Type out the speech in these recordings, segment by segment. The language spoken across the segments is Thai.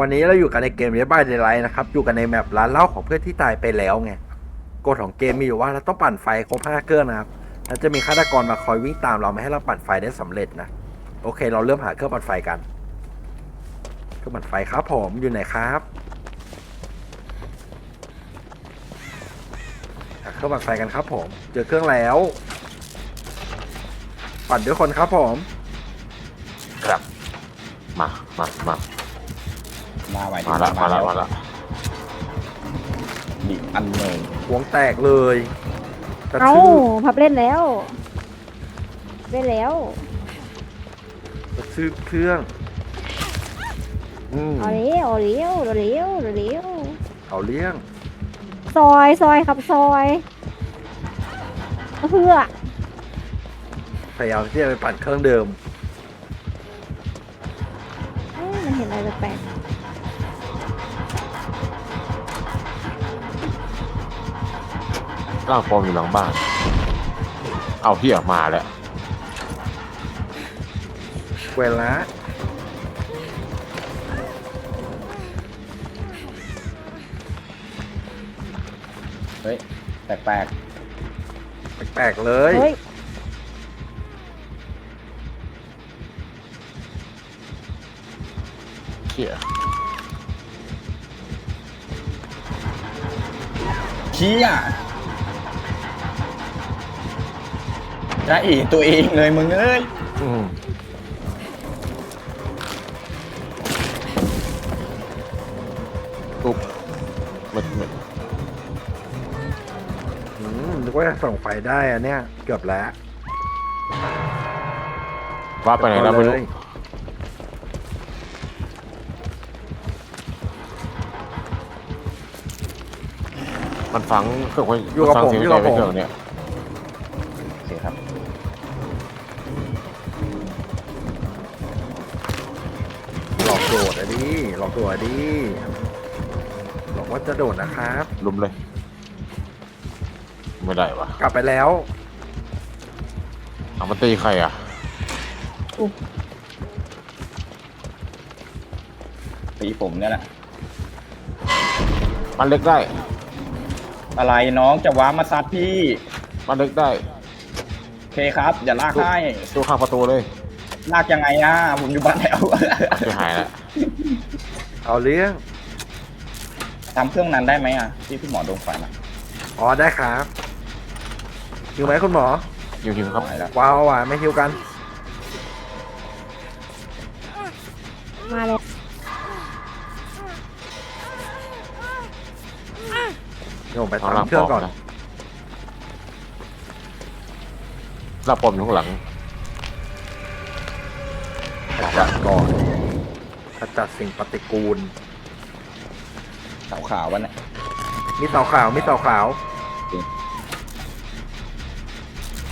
วันนี้เราอยู่กันในเกมเรียบายเดลไลท์นะครับ อยู่กันในแมปร้านเหล้าของเพื่อนที่ตายไปแล้วไงกฎของเกมมีอยู่ว่าเราต้องปั่นไฟครบห้าเครื่องนะครับแล้วจะมีฆาตกรมาคอยวิ่งตามเราไม่ให้เราปั่นไฟได้สำเร็จนะโอเค เราเริ่มหาเครื่องปั่นไฟกันเครื่องปั่นไฟครับผมอยู่ไหนครับหาเครื่องปั่นไฟกันครับผม เจอเครื่องแล้ว ปั่นด้วยคนครับผม ครับ มามามา มาใหม่มาละมาละมาละดิอันหนึ่งวงแตกเลยกระเอ้าทืบพับเล่นแล้ว เล่นแล้ว กระทืบเครื่องอืมเอาเลี้ยวเอาเลี้ยวเอาเลี้ยวเอาเลี้ยวเอาเลี้ยงซอยซอยครับซอยเพื่อพยายามที่จะไปปั่นเครื่องเดิมเอ้ยมันเห็นอะไรแปลก ร่างฟอร์มอยู่หลังบ้าน เอาเฮียมาแล้ว เวลาเฮ้ย แปลกแปลกๆเลๆยเฮ้ย เฮียๆเชี้อ่ะจะอีตัวเองเลยมึงเอ้ยอืมตุ๊บมันมันอืมนึกว่าจะส่งไฟได้อะเนี่ย เกือบแล้วว่าไปไหนแล้วไม่รู้เลยมันฝังเครื่องไว้อยู่กับฟังผมเสียงอยู่ใจกับไว้ผมเครื่องเนี่ย หลอกโดดอะดิหลอกว่าจะโดดนะครับ ลุมเลย ไม่ได้วะกลับไปแล้วเอามาตีใครอะตีผมเนี่ยแหละ มันเล็กได้ อะไรน้องจะว้ามาซัดพี่ มันเล็กได้โอเคครับ อย่าลากให้ตู้ข้างประตูเลย ลากยังไงอะ ผมอยู่บ้านแล้วจะหายแล้ว เอาเลี้ยงทำเครื่องนั้นได้ไหมอะที่พี่หมอโดนไฟนะอ๋อได้ครับหิวไหมคุณหมอยิวยิวครับ หายแล้วว้าวว่ะไม่หิวกัน มาเลยเดี๋ยวผมไปเอาตามล่างเครื่องก่อนนะล่างปอมอยู่ข้างหลังขจัดก่อนข จัดสิ่งปฏิกูล ขาวขาวๆวันนี้มีเสาขาว มีเสาขาว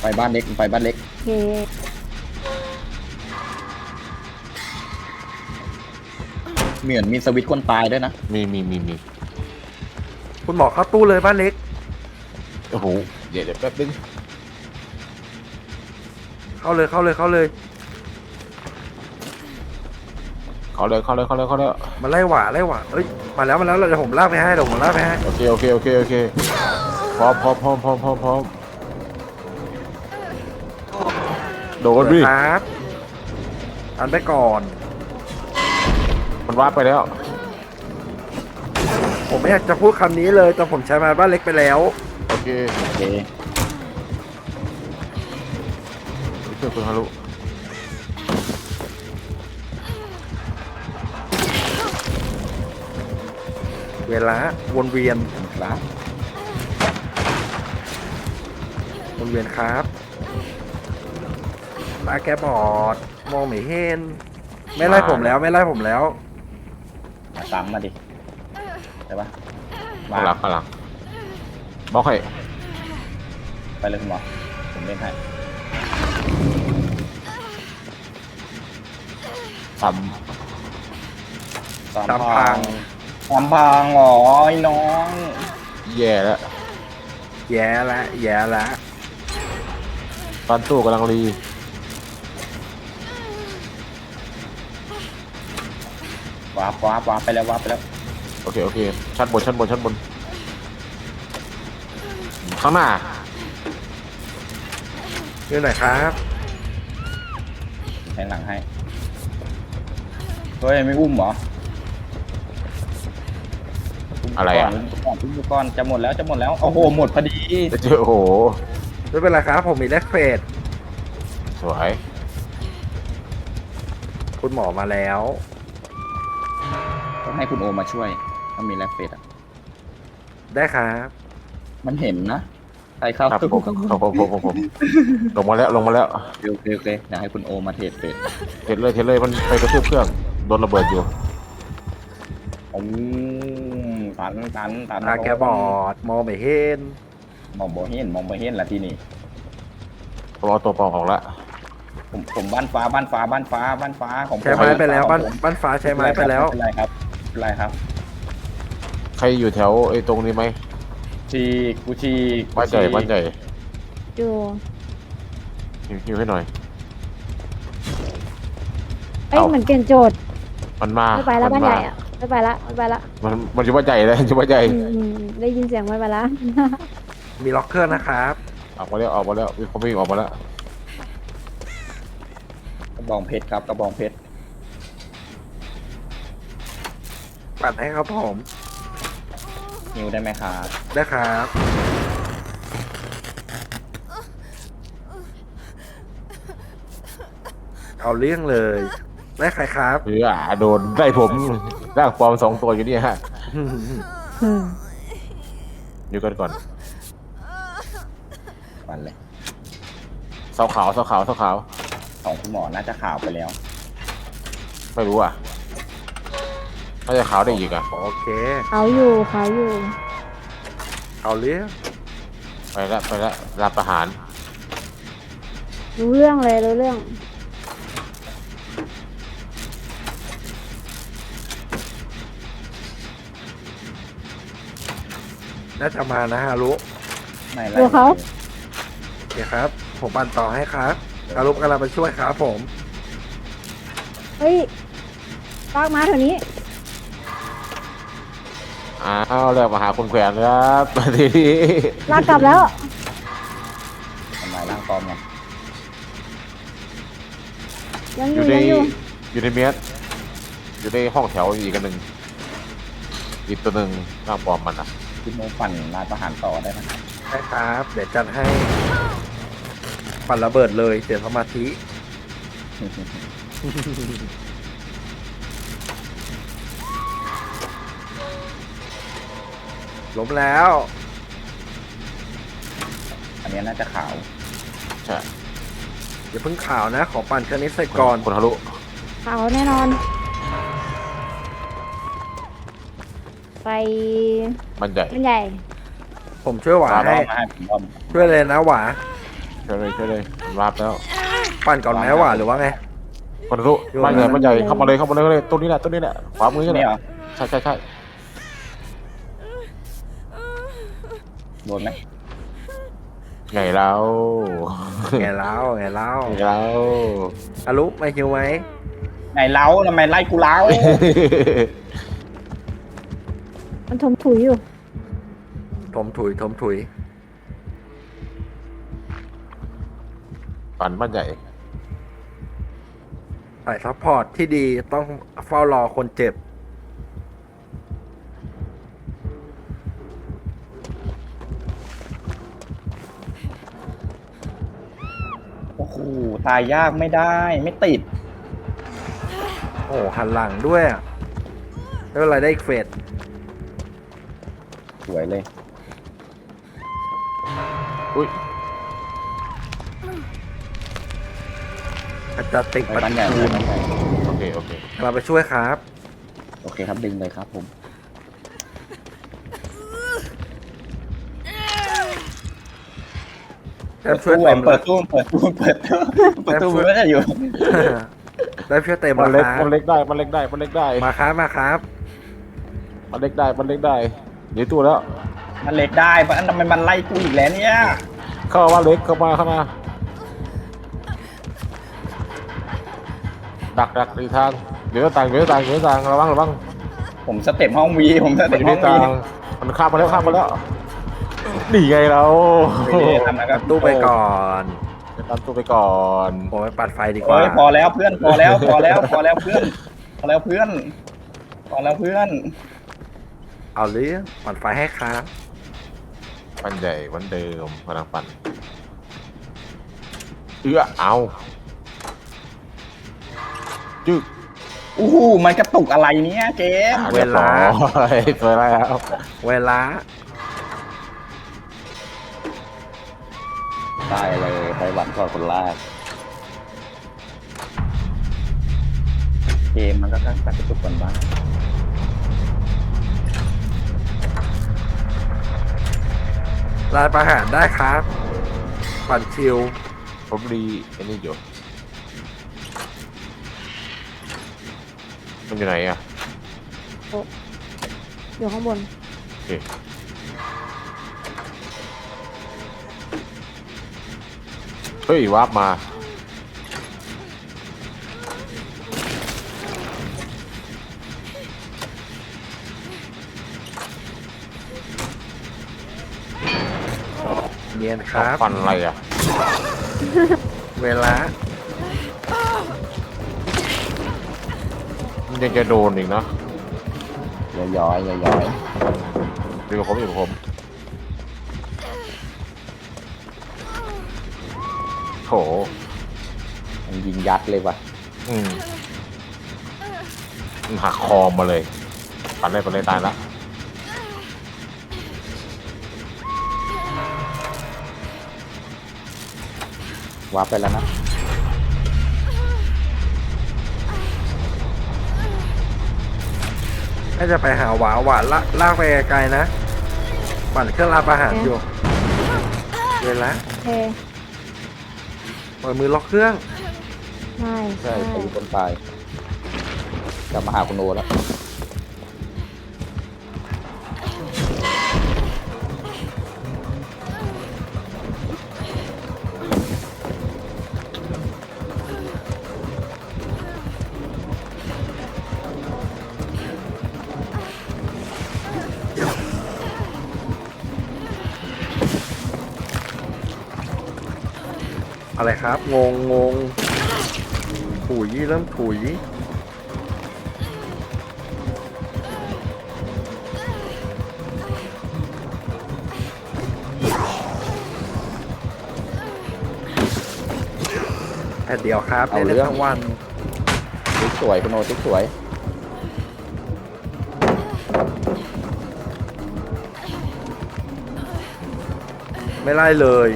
ไปบ้านเล็กไปบ้านเล็กโอเคเหมือนมีสวิตช์คนตายด้วยนะ มีมีมีมีคุณหมอเข้าตู้เลยบ้านเล็ก โอ้โห เดี๋ยวเดี๋ยวแป๊บนึงเข้าเลยเข้าเลยเข้าเลย เขาเลยเขาเลยเขาเลยเขาเลยมาไล่หว่าไล่หว่าเอ้ยมาแล้วมาแล้วเดี๋ยวผมลากไปให้เดี๋ยวผมลากไปให้โอเคโอเคโอเคโอเคพร้อมพร้อมพร้อมพร้อมพร้อมพร้อมโดนดิครับอันไปก่อน มันวาดไปแล้ว ผมไม่อยากจะพูดคำนี้เลยแต่ผมใช้มาบ้านเล็กไปแล้ว โอเคโอเคเชื่อคุณฮารุ เวลาวนเวียนครับวนเวียนครับตาแกบอด มองไม่เห็น ไม่ไล่ผมแล้ว ไม่ไล่ผมแล้ว มาซ้ำมาดิใช่ปะมาข้างหลังข้างหลังบอกให้ไปเลยคุณหมอผมเล่นให้ซ้ซ้อมซ้ำพัพัง งซ้ำพังเหรอไอ้น้องำแย่แล้วแย่ละแย่ละตอนตู้กำลังรีไหววาร์ปวาร์ปวาร์ปไปแล้ววาร์ปไปแล้วโอเคโอเคชั้นบนชั้นบนชั้นบน ข้างหน้าอยู่ไหนครับแทงหลังให้เฮ้ยไม่อุ้มเหรอ อะไรอะมก่อนอุ้มก่อนจะหมดแล้วจะหมดแล้ว โอ้โห หมดพอดีเจอโอ้โห ไม่เป็นไรครับ ผมมีแลกเฟสสวย คุณหมอมาแล้ว ต้องให้คุณโอมาช่วยถ้ามีแลกเฟสอะ ได้ครับมันเห็นนะใครเข้าครับผมครับผมผมผมผมลงมาแล้วลงมาแล้วโอเคโอเคอยากให้คุณโอมาเทรดเฟสเห็นเลยเห็นเลยมันไปกระทืบเครื่องโดนระเบิดอยู่ อืม ตันตันตันตาแกบอดมองไม่เห็นมองบ่เห็นมองบ่เห็นละที่นี่ผมเอาตัวปลอมออกละผมผมบ้านฟ้าบ้านฟ้าบ้านฟ้าบ้านฟ้าของผใช้ไม้ไปแล้วบ้านบ้านฟ้าใช้ไม้ไปแล้วเป็นไรครับเป็นไรครับ ใครอยู่แถวไอ้ตรงนี้ไหมชีกกูชีกบ้านใหญ่บ้านใหญ่อยู่หิวหิวให้หน่อยเอ้ยเอ้าเหมือนเกณฑ์โจทย์มันมาไม่ไปแล้วมับ้านมาใหญ่อะ ไม่ไปละไม่ไปละมันมันอยู่บ้านใหญ่เลยอยู่บ้านใหญ่อืมอืมอืมได้ยินเสียงไม่ไปละ มีล็อกเครื่องนะครับ ออกมาแล้วออกมาแล้วมีคนวิ่งออกมาแล้วกระบองเพชรครับกระบองเพชรปั่นให้ครับผมนิวได้ไหมครับได้ครับ เอาเรื่องเลย ได้ใครครับหรืออ่าโดนได้ผม ร่างปลอมสองตัวอยู่นี่ฮะ อืมอยู่กันก่อนวันเลยเสาขาวเสาขาวเสาขาว ของคุณหมอน่าจะข่าวไปแล้ว ไม่รู้อะน่าจะขาวได้อีกอะ โอเค เขาอยู่เขาอยู่ เอาเรื่องไปละไปละรับประหารรู้เรื่องเลยรู้เรื่อง น่าจะมานะฮารุไม่ไรดูเขา โอเคครับ ผมปั่นต่อให้ครับฮารุกำลังไปช่วยครับผม เฮ้ยลากมาแถวนี้ อ้าวเรียกมาหาคุณแขวนครับทีนี้ลากกลับแล้ว ทำไมร่างปลอมไงยังออยู่ยู่ในยังอยู่ อยู่ในเมสอยู่ในห้องแถวอีกอันหนึ่งอีกตัวหนึ่งร่างปลอมมันอะ คุณโมปั่นมาประหารต่อได้นะครับได้ครับ เดี๋ยวจัดให้ปั่นระเบิดเลยเสียสมาธิ ล้มแล้ว อันนี้น่าจะข่าวใช่อย่าเพิ่งข่าวนะ ขอปั่นเครื่องนี้เสร็จก่อน คนทะลุเขาแน่นอน ไปมันใหญ่มันใหญ่ผมช่วยหวาบอมให้มาให้ผมบอมช่วยเลยนะหวาช่วยเลยช่วยเลยมันวาร์ปแล้ว ปั่นก่อนไหมหวาหรือว่าไง คนทะลุอยู่บ้านใหญ่นะบ้านใหญ่เข้ามาเลยเข้ามาเลยเข้ามาเลยตัวนี้แหละตัวนี้แหละขวามือนี่แหนี่เหรอละใช่ใช่ใช่โดนไหมไงแล้วไงเล่าไงเล่าไงแล้ว อารุไม่หิวไหม ไหนเล้าทำไมไล่กูเล้า มันถมถุยอยู่ ถมถุยถมถุยปั่นบ้านใหญ่ใส่ซัพพอร์ตที่ดีต้องเฝ้ารอคนเจ็บ โอ้โหตายยากไม่ได้ไม่ติด โอ้โหหันหลังด้วยอะไม่เป็นไรได้อีกเฟส สวยเลย อุ้ยอาจจะติดไปปับ้านใหญ่ทูไปนบ้านใหญ่โอเคโอเคเราไปช่วยครับ โอเคครับดึงเลยครับผมได้ช่วยตู้เต็มเปิแล้ดวตู้เปิดตู้เปิดตู้เปิดตู้ไม่ได้อยู่ได้ช่วยเต็มมันแล้เล็วกครัมันบเล็กได้มันเล็กได้มันเล็กได้มาครับมาครับ มันเล็กได้มันเล็กได้ หนีตู้แล้ว มันเล็กได้เพราะทำไมมันไล่กูอีกแล้วเนี่ย เข้ามาเล็กเข้ามาเข้ามา ดักดักดีทางเดี๋ยวต่างเดี๋ยวต่างเดี๋ยวต่างระวังระวังผมสเต็ปห้องวีผมสมันเต็อปยู่ห้ในองต่าวีงมันข้ามมาแล้วข้ามมาแล้วนี่ไงเราไม่ได้ทำนะครับตู้ไปก่อนไปตามตู้ไปก่อนผมไปปัดไฟดีกโอ้ว่ายพอแล้วเพื่อนพอแล้วพอแล้วพอแล้วเพื่อนพอแล้วเพื่อนพอแล้วเพื่อน เอาเรื่องปัดไฟให้ครับปันใหญ่วันเดิมพลังปันเอื้อเอาจึ๊กอู้หูมันกระตุกอะไรเนี้ยเจมส์เวลาเรียบร้อยเวลาแล้วเวลาได้เลยไปหวันก่อนคนแรกเกมมันก็กระตุกคนบ้าง ลานประหารได้ครับ ปั่นชิวผมดีไอ้นี่อยู่มันอยู่ไหนอะอยู่ข้างบน โอเคเฮ้ยวาร์ปมา นียนครับฟันอะไรอะเวลามันยังจะโดนอีกเนอะย้อยย้อยย้อยย้อยอยู่กับผมอยู่กับผมโถมันยิงยัดเลยว่ะอืมมันหักคอมาเลยปันเลยปันเลยตายละ วาร์ปไปแล้วนะถ้าจะไปหาหวาหวานละลากไปไกลๆนะปั่นเครื่องลานประหารอยู่เวลาโอเคปล่อยมือล็อกเครื่องใช่ใช่ตีคนตายกลับมาหาคุณโอแล้ว อะไรครับ งงงงถุยเริ่มถุยแค่เดียวครับเอาเล่นเรื่ได้อง ทั้งวันติ๊กสวยคุณโอติ๊กสวย ไม่ไล่เลย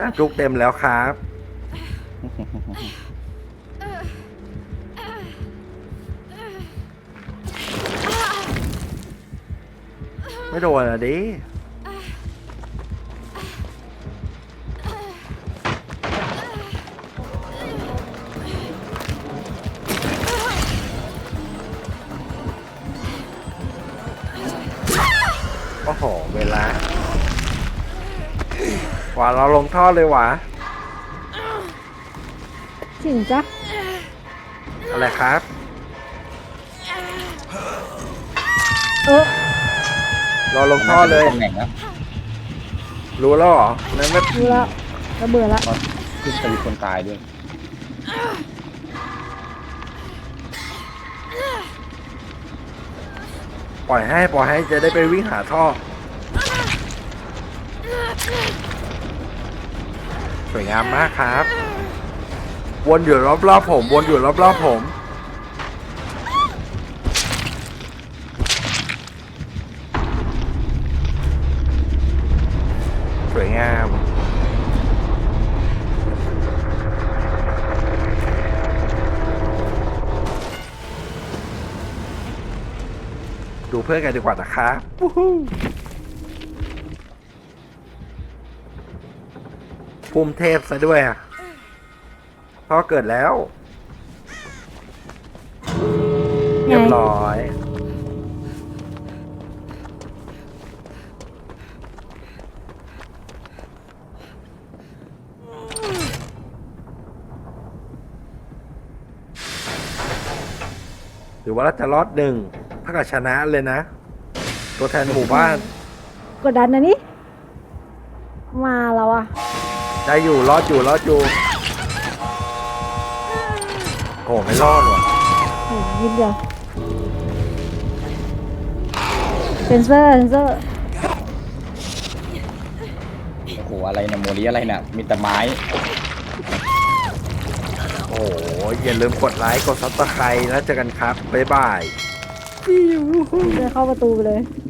หน้าจุกเต็มแล้วครับ ไม่โดนอะดิ หวานเราลงท่อเลยหวะถึงจ้ะอะไรครับ เออเราลงท่อเลย ตำแหน่งนะรู้แล้วเหรอนั่นไม่ดูแล้วระเบิดละขึ้นตีคนตายด้วยปล่อยให้ปล่อยให้จะได้ไปวิ่งหาท่อ สวยงามมากครับ วนอยู่รอบๆผม วนอยู่รอบๆผม สวยงามดูเพื่อนกันดีกว่านะครับ ภูมิเทพซะด้วยอะพ่อเกิดแล้ว เรียบร้อย หรือว่าเราจะรอดหนึ่งถ้ากิดชนะเลยนะ ตัวแทนหมู่บ้าน กดดันนะนี่ มาแล้วอะ ได้อยู่รอดอยู่รอดอยู่โอ้ไม่รอดว่ะโอ้ยยินเดียวเซนเซอร์เซนเซอร์โอ้โหอะไรเนี่ยโมลีอะไรเนี่ยมีแต่ไม้โอ้ยอย่าลืมกดไลค์กดซับสไครต์แล้วเจอกันครับบ๊ายบาย เดินเข้าประตูไปเลยบ